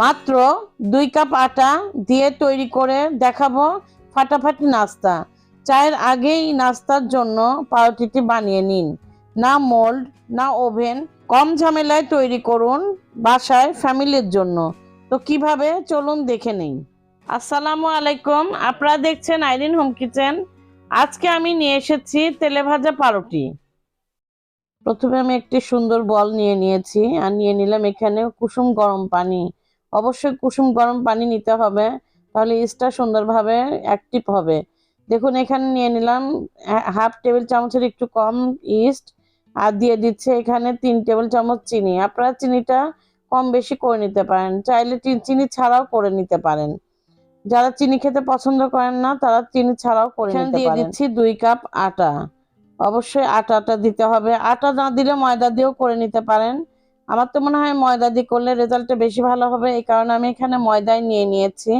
মাত্র দুই কাপ আটা দিয়ে তৈরি করে দেখাবো ফাটাফাটি নাস্তা। চায়ের আগেই নাস্তার জন্য পাউরুটিটি বানিয়ে নিন। না মোল্ড, না ওভেন, কম ঝামেলায় তৈরি করুন বাসায় ফ্যামিলির জন্য। তো কীভাবে? চলুন দেখে নেই। আসসালামু আলাইকুম, আপনারা দেখছেন আইরিন হোম কিচেন। আজকে আমি নিয়ে এসেছি তেলে ভাজা পাউরুটি। প্রথমে আমি একটি সুন্দর বল নিয়ে নিয়েছি আর নিয়ে নিলাম এখানে কুসুম গরম পানি। অবশ্যই কুসুম গরম পানি নিতে হবে তাহলে ইস্টটা সুন্দরভাবে অ্যাক্টিভ হবে। দেখুন এখানে নিয়ে নিলাম হাফ টেবিল চামচের একটু কম ইস্ট আর দিয়ে দিচ্ছে এখানে তিন টেবিল চামচ চিনি। আপনারা চিনিটা কম বেশি করে নিতে পারেন চাইলে চিনি ছাড়াও করে নিতে পারেন। যারা চিনি খেতে পছন্দ করেন না তারা চিনি ছাড়াও করে নিতে দিয়ে দিচ্ছি দুই কাপ আটা। অবশ্যই আটাটা দিতে হবে। আটা না দিলে ময়দা দিয়েও করে নিতে পারেন। আমার তো মনে হয় ময়দা দিয়ে করলে রেজাল্টটা বেশি ভালো হবে, এই কারণে আমি এখানে ময়দাই নিয়ে নিয়েছি।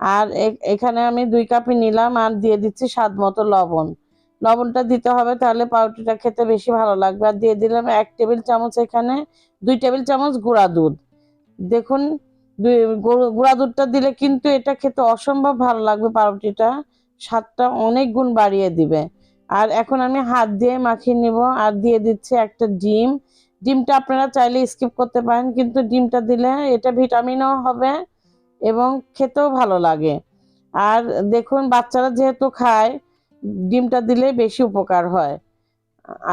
আর এখানে আমি দুই কাপই নিলাম আর দিয়ে দিচ্ছি স্বাদ মতো লবণ। লবণটা দিতে হবে তাহলে পাউরুটিটা খেতে বেশি ভালো লাগবে। আর দিয়ে দিলাম এক টেবিল চামচ এখানে, দুই টেবিল চামচ গুঁড়া দুধ। দেখুন, দুই গুঁড়া দুধটা দিলে কিন্তু এটা খেতে অসম্ভব ভালো লাগবে পাউরুটিটা। স্বাদটা অনেক গুণ বাড়িয়ে দিবে। আর এখন আমি হাত দিয়ে মাখিয়ে নিব। আর দিয়ে দিচ্ছি একটা ডিম। ডিমটা আপনারা চাইলে স্কিপ করতে পারেন, কিন্তু ডিমটা দিলে এটা ভিটামিনও হবে এবং খেতেও ভালো লাগে। আর দেখুন, বাচ্চারা যেহেতু খায়, ডিমটা দিলে বেশি উপকার হয়।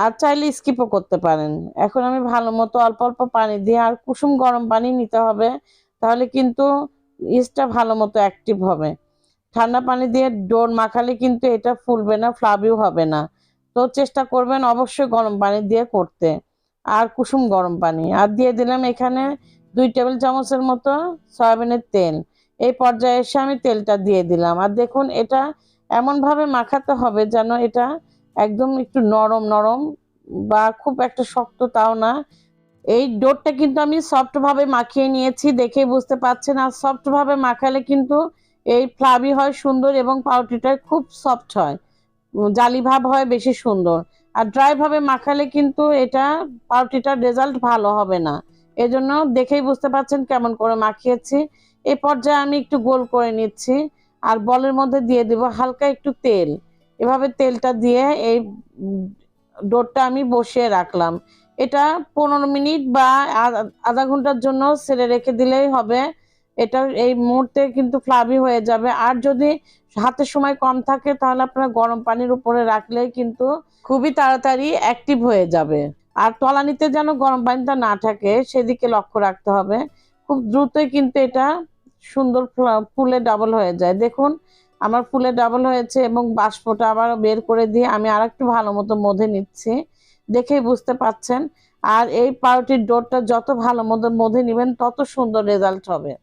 আর চাইলে স্কিপও করতে পারেন। এখন আমি ভালো মতো অল্প অল্প পানি দিয়ে আর কুসুম গরম পানি নিতে হবে, তাহলে কিন্তু ইস্টটা ভালো মতো অ্যাক্টিভ হবে। ঠান্ডা পানি দিয়ে ডোর মাখালে কিন্তু এটা ফুলবে না ফ্লাবিও হবে না। তো চেষ্টা করবেন অবশ্যই গরম পানি দিয়ে করতে। আর কুসুম গরম পানি। আর দিয়ে দিলাম এখানে দুই টেবিল চামচের মতো সয়াবিনের তেল। এই পর্যায়ে এসে আমি তেলটা দিয়ে দিলাম। আর দেখুন, এটা এমনভাবে মাখাতে হবে যেন এটা একদম একটু নরম নরম বা খুব একটা শক্ত তাও না। এই ডোরটা কিন্তু আমি সফট ভাবে মাখিয়ে নিয়েছি দেখেই বুঝতে পারছেন আর সফট ভাবে মাখালে কিন্তু এই ফ্লাবি হয় সুন্দর এবং পাউটিটা খুব সফট হয়। জালি ভাব হয় বেশি সুন্দর। আর ড্রাই ভাবে মাখালে কিন্তু এটা পাউরুটিটার রেজাল্ট ভালো হবে না। এজন্য দেখেই বুঝতে পারছেন কেমন করে মাখিয়েছি। এই পর্যায়ে আমি একটু গোল করে নিচ্ছি আর বলের মধ্যে দিয়ে দিব হালকা একটু তেল। এভাবে তেলটা দিয়ে এই ডোরটা আমি বসিয়ে রাখলাম। এটা পনেরো মিনিট বা আধা- আধা ঘণ্টার জন্য ছেড়ে রেখে দিলেই হবে। এটা এই মুহূর্তে কিন্তু ফ্লাবি হয়ে যাবে। আর যদি হাতে সময় কম থাকে তাহলে আপনারা গরম পানির উপরে রাখলেই কিন্তু খুবই তাড়াতাড়ি অ্যাক্টিভ হয়ে যাবে। আর তলানিতে যেন গরম পানিটা না থাকে, সেদিকে লক্ষ্য রাখতে হবে। খুব দ্রুতই কিন্তু এটা সুন্দর ফ্লা- ডাবল হয়ে যায়। দেখুন, আমার ফুলে ডাবল হয়েছে এবং বাষ্পটা আবার বের করে দিয়ে আমি আর একটু ভালো মতো মধে নিচ্ছি। দেখেই বুঝতে পাচ্ছেন। আর এই পাউরুটির ডোরটা যত ভালো মতো মধে নেবেন, তত সুন্দর রেজাল্ট হবে।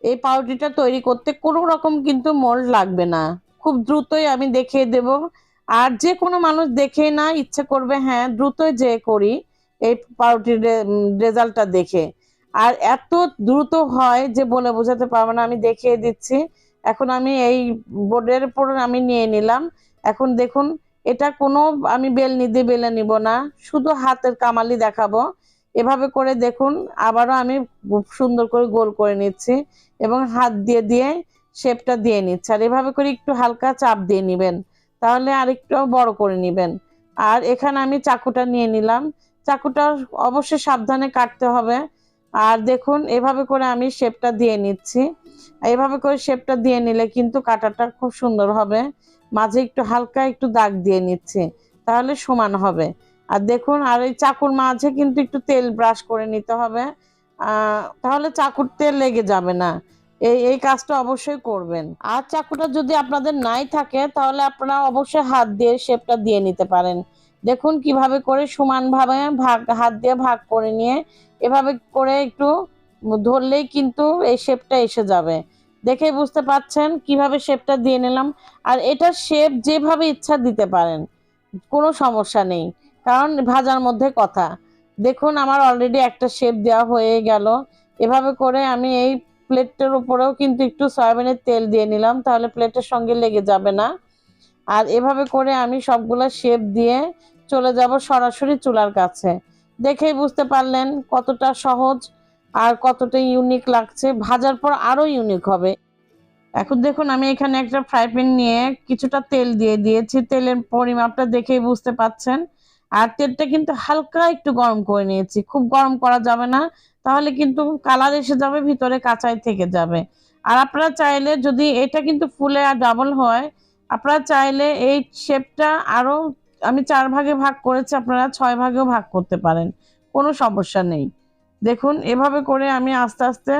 এই পাউরুটিটা তৈরি করতে কোনো রকম কিন্তু মোল্ড লাগবে না। খুব দ্রুতই আমি দেখিয়ে দেব। আর যে কোনো মানুষ দেখে না ইচ্ছে করবে হ্যাঁ দ্রুতই যে করি এই পাউরুটির রেজাল্টটা দেখে। আর এত দ্রুত হয় যে বলে বোঝাতে পারব না, আমি দেখিয়ে দিচ্ছি। এখন আমি এই বোর্ডের উপর আমি নিয়ে নিলাম। এখন দেখুন, এটা কোনো আমি বেলনি দিয়ে বেলে নিব না, শুধু হাতের কামালি দেখাবো। এভাবে করে দেখুন, আবারও আমি খুব সুন্দর করে গোল করে নিচ্ছি এবং হাত দিয়ে দিয়ে শেপটা দিয়ে নিচ্ছি। আর এভাবে করে একটু হালকা চাপ দিয়ে নেবেন। তাহলে আরেকটু বড় করে নেবেন। আর এখানে আমি চাকুটা নিয়ে নিলাম। চাকুটা অবশ্যই সাবধানে কাটতে হবে। আর দেখুন, এভাবে করে আমি শেপটা দিয়ে নিচ্ছি। এভাবে করে শেপটা দিয়ে নিলে কিন্তু কাটাটা খুব সুন্দর হবে। মাঝে একটু হালকা একটু দাগ দিয়ে নিচ্ছি, তাহলে সমান হবে। আর দেখুন, আর এই চাকুর মাঝে কিন্তু একটু তেল ব্রাশ করে নিতে হবে। তাহলে চাকুর তেল লেগে যাবে না। এই এই কাজটা অবশ্যই করবেন। আর চাকুটা যদি আপনাদের নাই থাকে, তাহলে আপনারা অবশ্যই হাত দিয়ে শেপটা দিয়ে নিতে পারেন। দেখুন কীভাবে করে সমানভাবে ভাগ, হাত দিয়ে ভাগ করে নিয়ে এভাবে করে একটু ধরলেই কিন্তু এই শেপটা এসে যাবে। দেখেই বুঝতে পাচ্ছেন কীভাবে শেপটা দিয়ে নিলাম। আর এটা শেপ যেভাবে ইচ্ছা দিতে পারেন, কোনো সমস্যা নেই। কারণ ভাজার মধ্যে কথা। দেখুন আমার অলরেডি একটা শেপ দেওয়া হয়ে গেল। এভাবে করে আমি এই প্লেটটার উপরেও কিন্তু একটু সয়াবিনের তেল দিয়ে নিলাম, তাহলে প্লেটের সঙ্গে লেগে যাবে না। আর এভাবে করে আমি সবগুলো শেপ দিয়ে চলে যাব সরাসরি চুলার কাছে। দেখেই বুঝতে পারলেন কতটা সহজ আর কতটা ইউনিক লাগছে। ভাজার পর আরও ইউনিক হবে। এখন দেখুন, আমি এখানে একটা ফ্রাই প্যান নিয়ে কিছুটা তেল দিয়ে দিয়েছি। তেলের পরিমাপটা দেখেই বুঝতে পাচ্ছেন। আর তেলটা কিন্তু হালকা একটু গরম করে নিয়েছি। খুব গরম করা যাবে না, তাহলে কিন্তু কালার এসে যাবে, ভিতরে কাঁচাই থেকে যাবে। আর আপনারা চাইলে যদি এটা কিন্তু ফুলে আর ডাবল হয়, আপনারা চাইলে এই শেপটা আরও আমি চার ভাগে ভাগ করেছি, আপনারা ছয় ভাগেও ভাগ করতে পারেন, কোনো সমস্যা নেই। দেখুন, এভাবে করে আমি আস্তে আস্তে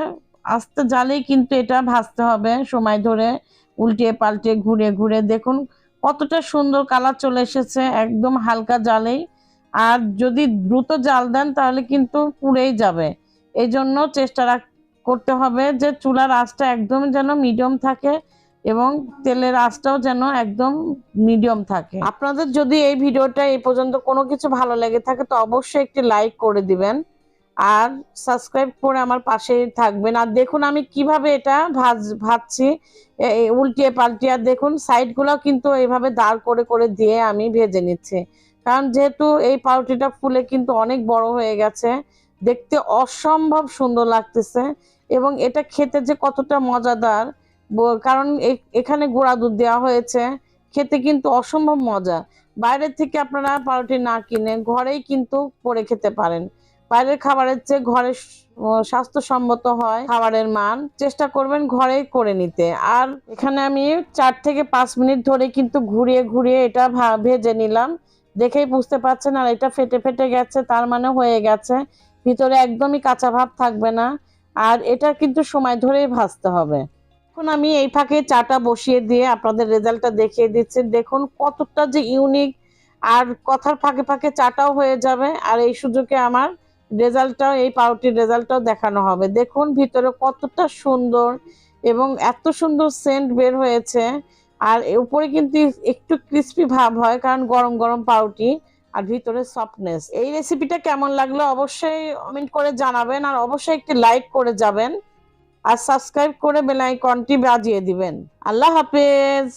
আস্তে জালেই কিন্তু এটা ভাজতে হবে সময় ধরে, উল্টিয়ে পাল্টে ঘুরে ঘুরে দেখুন কতটা সুন্দর কালার চলে এসেছে, একদম হালকা জালেই। আর যদি দ্রুত জাল দেন, তাহলে কিন্তু পুড়েই যাবে। এই জন্য চেষ্টা করতে হবে যে চুলার আঁচটা একদম যেন মিডিয়াম থাকে এবং তেলের আঁচটাও যেন একদম মিডিয়াম থাকে। আপনাদের যদি এই ভিডিওটা এই পর্যন্ত কোনো কিছু ভালো লেগে থাকে, তো অবশ্যই একটি লাইক করে দিবেন। আর সাবস্ক্রাইব করে আমার পাশে থাকবেন। আর দেখুন আমি কীভাবে এটা ভাজ, ভাজছি উল্টিয়ে পাল্টিয়ে। আর দেখুন সাইডগুলো কিন্তু এইভাবে দাঁড় করে করে দিয়ে আমি ভেজে নিচ্ছি। কারণ যেহেতু এই পাউরুটিটা ফুলে কিন্তু অনেক বড় হয়ে গেছে, দেখতে অসম্ভব সুন্দর লাগতেছে এবং এটা খেতে যে কতটা মজাদার কারণ এখানে গোড়া দুধ দেওয়া হয়েছে, খেতে কিন্তু অসম্ভব মজা। বাইরের থেকে আপনারা পাউরুটি না কিনে ঘরেই কিন্তু করে খেতে পারেন। বাইরের খাবারের চেয়ে ঘরে স্বাস্থ্যসম্মত হয়, খাবারের মান। চেষ্টা করবেন ঘরেই করে নিতে। আর এখানে আমি চার থেকে পাঁচ মিনিট ধরে কিন্তু ঘুরিয়ে ঘুরিয়ে এটা ভেজে নিলাম। দেখেই বুঝতে পারছেন, আর এটা ফেটে ফেটে গেছে, তার মানে হয়ে গেছে। ভিতরে একদমই কাঁচা ভাব থাকবে না। আর এটা কিন্তু সময় ধরেই ভাজতে হবে। এখন আমি এই ফাঁকে চাটা বসিয়ে দিয়ে আপনাদের রেজাল্টটা দেখিয়ে দিচ্ছি। দেখুন কতটা যে ইউনিক। আর কথার ফাঁকে ফাঁকে চাটাও হয়ে যাবে। আর এই সুযোগে আমার রেজাল্টটাও, এই পাউরুটির রেজাল্টটাও দেখানো হবে। দেখুন ভিতরে কতটা সুন্দর এবং এত সুন্দর সেন্ট বের হয়েছে। আর উপরে কিন্তু একটু ক্রিস্পি ভাব হয়, কারণ গরম গরম পাউরুটি আর ভিতরে সফটনেস এই রেসিপিটা কেমন লাগল অবশ্যই কমেন্ট করে জানাবেন আর অবশ্যই একটি লাইক করে যাবেন। আর সাবস্ক্রাইব করে বেল আইকনটি বাজিয়ে দিবেন। আল্লাহ হাফেজ!